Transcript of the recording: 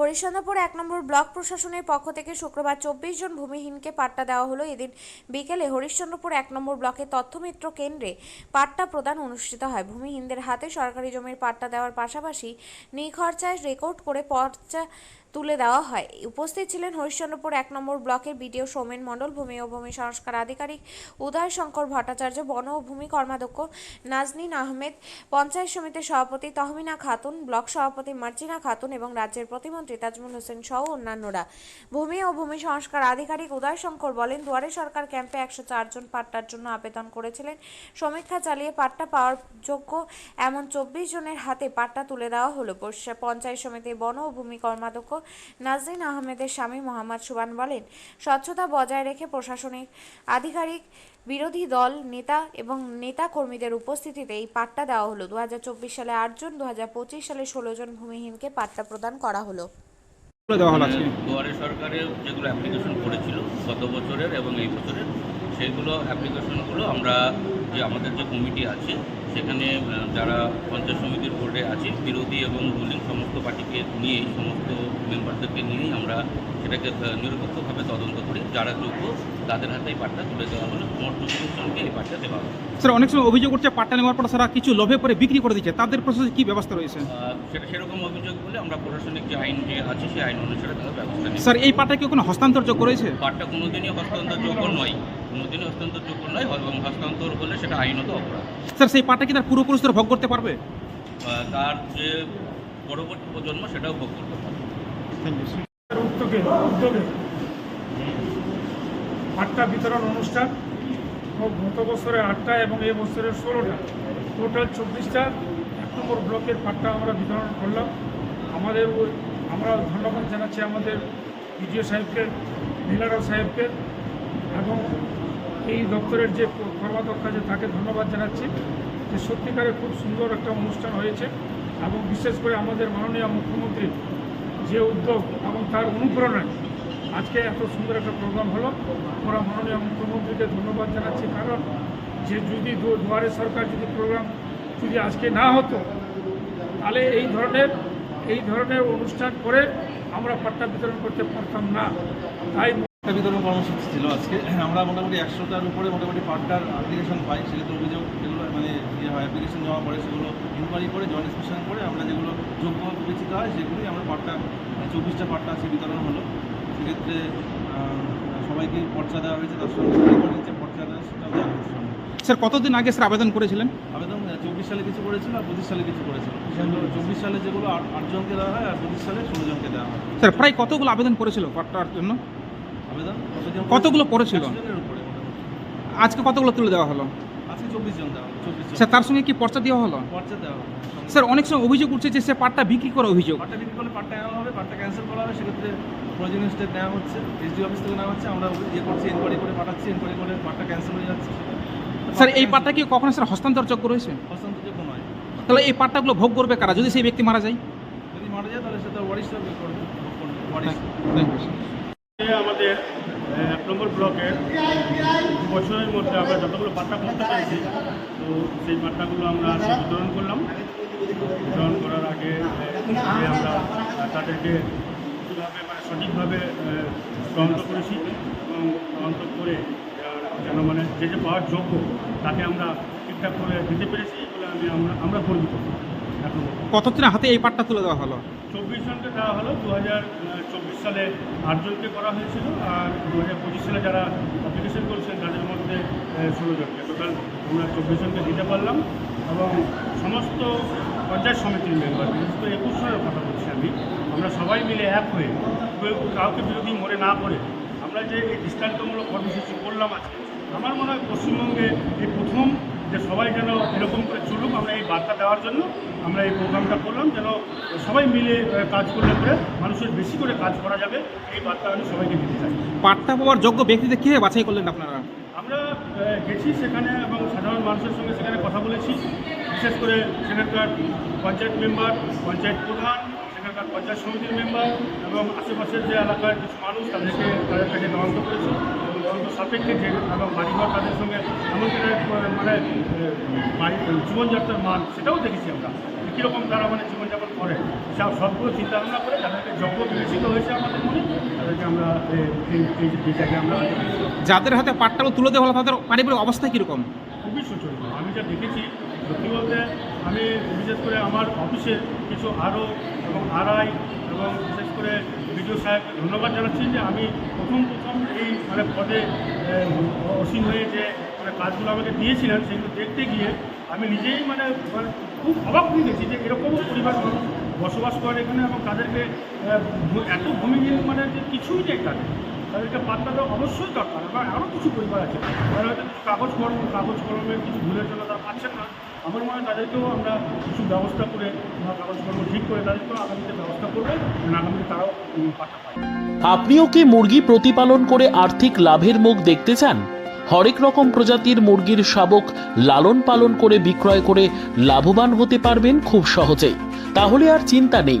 হরিশ্চন্দ্রপুর এক নম্বর ব্লক প্রশাসনের পক্ষ থেকে শুক্রবার চব্বিশ জন ভূমিহীনকে পাট্টা দেওয়া হলো। এদিন বিকেলে হরিশ্চন্দ্রপুর এক নম্বর ব্লকের তথ্যমিত্র কেন্দ্রে পাট্টা প্রদান অনুষ্ঠিত হয়। ভূমিহীনদের হাতে সরকারি জমির পাট্টা দেওয়ার পাশাপাশি নিখরচায় রেকর্ড করে পর্চা তুলে দেওয়া হয়। উপস্থিত ছিলেন হরিশ্চন্দ্রপুর এক নম্বর ব্লকের বিডিও সৌমেন মণ্ডল, ভূমি ও ভূমি সংস্কার আধিকারিক উদয় শঙ্কর ভট্টাচার্য, বন ও ভূমি কর্মাধ্যক্ষ নাজনীন আহমেদ, পঞ্চায়েত সমিতির সভাপতি তহমিনা খাতুন, ব্লক সভাপতি মার্জিনা খাতুন এবং রাজ্যের প্রতিমন্ত্রী তাজমুল হোসেন সহ অন্যান্যরা। ভূমি ও ভূমি সংস্কার আধিকারিক উদয় শঙ্কর বলেন, দুয়ারে সরকার ক্যাম্পে একশো জন পাট্টার জন্য আবেদন করেছিলেন। সমীক্ষা চালিয়ে পাট্টা পাওয়ার যোগ্য এমন চব্বিশ জনের হাতে পাট্টা তুলে দেওয়া হলো। পঞ্চায়েত সমিতির বন ও ভূমি কর্মাধ্যক্ষ নাজরিন আহমেদের স্বামী মোহাম্মদ সুবান বলেন, স্বচ্ছতা বজায় রেখে প্রশাসনিক আধিকারিক বিরোধী দল নেতা এবং নেতা কর্মীদের উপস্থিতিতে এই পাট্টা দেওয়া হলো। দু সালে আটজন দু সালে ষোলো জন ভূমিহীনকে পাট্টা প্রদান করা হলো। দুয়ারে সরকারের যেগুলো অ্যাপ্লিকেশন করেছিল গত বছরের এবং এই বছরের সেইগুলো অ্যাপ্লিকেশনগুলো আমরা যে আমাদের যে কমিটি আছে সেখানে যারা পঞ্চায়েত সমিতির বোর্ডে আছে বিরোধী এবং রুলিং সমস্ত পার্টিকে নিয়েই সমস্ত মেম্বারদেরকে নিয়েই আমরা সেটাকে নিরপেক্ষভাবে তদন্ত করি যারা যোগ্য তাদের হাতে এই পাট্টা তুলে দেওয়া হলো। মোট জনকে এই পাট্টা দেওয়া হলো। স্যার অনেক সময় অভিযোগ করছে পাট্টা নেওয়ার পর তারা কিছু লোভে পরে বিক্রি করে দিচ্ছে। তাদের প্রসেসে কি ব্যবস্থা রয়েছে? সেটা সেরকম অভিযোগ বলে আমরা প্রশাসনিক যে আইন যে আছে সেই আইন অনুসারে তাদের ব্যবস্থা নিই স্যার এই পাট্টা কি কোনো হস্তান্তরযোগ্য রয়েছে? পাটটা কোনোদিনই হস্তান্তরযোগ্য নয়। কোনোদিনই হস্তান্তরযোগ্য নয় এবং হস্তান্তর হলে সেটা আইনত অপরাধ। স্যার সেই পাট্টা কি তার পূর্বপুরুষ ভোগ করতে পারবে? তার যে পরবর্তী প্রজন্ম সেটাও ভোগ করতে পারে থ্যাংক ইউ উদ্যোগে উদ্যোগে আটটা বিতরণ অনুষ্ঠান গত বছরে আটটা এবং এ বছরের ষোলোটা। টোটাল চব্বিশটা। এক নম্বর ব্লকের পাট্টা আমরা বিতরণ করলাম। আমাদের আমরা ধন্যবাদ জানাচ্ছি আমাদের বিডিও সাহেবকে, নীলারাও সাহেবকে এবং এই দপ্তরের যে কর্মাধ্যক্ষ আছে তাকে ধন্যবাদ জানাচ্ছি যে সত্যিকারে খুব সুন্দর একটা অনুষ্ঠান হয়েছে এবং বিশেষ করে আমাদের মাননীয় মুখ্যমন্ত্রী যে উদ্যোগ এবং তার অনুপ্রেরণায় আজকে এত সুন্দর একটা প্রোগ্রাম হলো। আমরা মাননীয় মুখ্যমন্ত্রীকে ধন্যবাদ জানাচ্ছি, কারণ যে যদি দু- দুয়ারে সরকার যদি প্রোগ্রাম যদি আজকে না হতো, তাহলে এই ধরনের এই ধরনের অনুষ্ঠান করে আমরা পাট্টা বিতরণ করতে পারতাম না। তাই পাট্টা বিতরণ কর্মসূচি ছিল আজকে। আমরা মোটামুটি একশোটার উপরে মোটামুটি পাট্টার অ্যাপ্লিকেশন পাই সেক্ষেত্রে অভিযোগ যেগুলো মানে ইয়ে হয় অ্যাপ্লিকেশন জমা পড়ে, সেগুলো ইনকোয়ারি করে জয়েন্ট করে আমরা যেগুলো যোগ্য বিবেচিত হয় সেগুলি আমরা পাট্টা চব্বিশটা পাট্টা আছে বিতরণ হলো। সেক্ষেত্রে সবাইকে পর্চা দেওয়া হয়েছে তার সঙ্গে নিচ্ছে পর্চা দেওয়া সেটাও দেওয়া হয়েছে। স্যার কতদিন আগে স্যার আবেদন করেছিলেন? আবেদন চব্বিশ সালে কিছু করেছিল আর পঁচিশ সালে কিছু করেছিল। চব্বিশ সালে যেগুলো আট আটজনকে দেওয়া হয় আর পঁচিশ সালে ষোলো জনকে দেওয়া হয়। স্যার প্রায় কতগুলো আবেদন করেছিল পাট্টার জন্য? আবেদন? কতগুলো উপরে আজকে কতগুলো তুলে দেওয়া হলো? আজকে চব্বিশ জন দেওয়া হলো চব্বিশ স্যার তার সঙ্গে কি পর্চা দেওয়া হলো? পর্চা দেওয়া হলো স্যার অনেক সময় অভিযোগ উঠছে যে সে পাট্টা বিক্রি করে অভিযোগ। পাট্টা বিক্রি করলে পাট্টা হবে পাট্টা ক্যান্সেল করা হবে সেক্ষেত্রে প্রয়োজনীয় স্টেপ নেওয়া হচ্ছে এসডি অফিস থেকে নেওয়া হচ্ছে আমরা ইয়ে করছি এনকোয়ারি করে পাঠাচ্ছি এনকোয়ারি করে পাট্টা ক্যান্সেল হয়ে যাচ্ছে। স্যার এই পাট্টা কি কখনো স্যার হস্তান্তর হস্তান্তরযোগ্য রয়েছে? হস্তান্তরযোগ্য নয়। তাহলে এই পাট্টাগুলো ভোগ করবে কারা? যদি সেই ব্যক্তি মারা যায়? যদি মারা যায় তাহলে সেটা ওয়ারিশ করবে ওয়ারিশ। থ্যাংক ইউ আমাদের এক নম্বর ব্লকের বছরের মধ্যে আমরা যতগুলো পাট্টা করতে পেরেছি তো সেই পাট্টাগুলো আমরা আজকে বিতরণ করলাম। বিতরণ করার আগে আমরা তাদেরকে কীভাবে মানে সঠিকভাবে তদন্ত করেছি এবং তদন্ত করে যেন মানে যে যে পাওয়ার যোগ্য তাকে আমরা ঠিকঠাক করে দিতে পেরেছি এগুলো আমি আমরা আমরা গর্বিত। এখন কতদিনের হাতে এই পাট্টা তুলে দেওয়া হলো? চব্বিশ জনকে দেওয়া হলো। দু হাজার চব্বিশ সালে আটজনকে করা হয়েছিল আর দু হাজার পঁচিশ সালে যারা অ্যাপ্লিকেশন করেছেন তাদের মধ্যে ষোলো জনকে। টোটাল আমরা চব্বিশ জনকে দিতে পারলাম এবং সমস্ত পঞ্চায়েত সমিতির মেম্বার বিশেষ করে একুশ সালের কথা বলছি আমি আমরা সবাই মিলে এক হয়ে কাউকে বিরোধী মনে না করে আমরা যে এই দৃষ্টান্তমূলক কর্মসূচি করলাম আজকে আমার মনে হয় পশ্চিমবঙ্গে এই প্রথম যে সবাই যেন এরকম করে চলুক আমরা এই বার্তা দেওয়ার জন্য আমরা এই প্রোগ্রামটা করলাম যেন সবাই মিলে কাজ করলে পরে মানুষের বেশি করে কাজ করা যাবে এই বার্তা আমি সবাইকে দিতে চাই। পাট্টা পাওয়ার যোগ্য ব্যক্তিদের কীভাবে বাছাই করলেন আপনারা? আমরা গেছি সেখানে এবং সাধারণ মানুষের সঙ্গে সেখানে কথা বলেছি বিশেষ করে সেখানকার পঞ্চায়েত মেম্বার পঞ্চায়েত প্রধান সেখানকার পঞ্চায়েত সমিতির মেম্বার এবং আশেপাশের যে এলাকার কিছু মানুষ তাদেরকে তাদের কাছে তদন্ত করেছি। এবং তদন্ত সাপেক্ষে যে এবং বাড়িঘর তাদের সঙ্গে এমন করে, মানে জীবনযাত্রার মান সেটাও দেখেছি আমরা। কীরকম তারা মানে জীবনযাপন করে সব সবগুলো চিন্তা ভাবনা করে যাদেরকে যোগ্য বিবেচিত হয়েছে আমাদের মনে। তাদেরকে আমরা এই জায়গায় আমরা যাদের হাতে পাট্টাগুলো তুলে দেওয়া হলো তাদের পারিবারিক অবস্থা কীরকম? খুবই শোচনীয় আমি যা দেখেছি সত্যি বলতে আমি বিশেষ করে আমার অফিসে কিছু আরও এবং আরআই এবং বিশেষ করে বিডিও সাহেব ধন্যবাদ জানাচ্ছি যে আমি প্রথম প্রথম এই মানে পদে অসীম হয়ে যে মানে কাজগুলো আমাকে দিয়েছিলেন সেগুলো দেখতে গিয়ে আমি নিজেই মানে মানে খুব অবাক হয়ে গেছি যে এরকমও পরিবার মানুষ বসবাস করে এখানে এবং তাদেরকে এত ভূমিহীন মানে যে কিছুই নেই তাদের। তাদেরকে পাত্তা দেওয়া অবশ্যই দরকার। এবং আরও কিছু পরিবার আছে। তারা হয়তো কিছু কাগজ কলম, কাগজ কলমের কিছু ভুলের জন্য তারা পাচ্ছেন না। আমার মনে হয় তাদেরকেও আমরা কিছু ব্যবস্থা করে বা ঠিক করে তাদেরকেও আগামীতে ব্যবস্থা করবে আগামীতে তারাও পাঠা আপনিও কি মুরগি প্রতিপালন করে আর্থিক লাভের মুখ দেখতে চান? হরেক রকম প্রজাতির মুরগির শাবক লালন পালন করে বিক্রয় করে লাভবান হতে পারবেন খুব সহজেই। তাহলে আর চিন্তা নেই।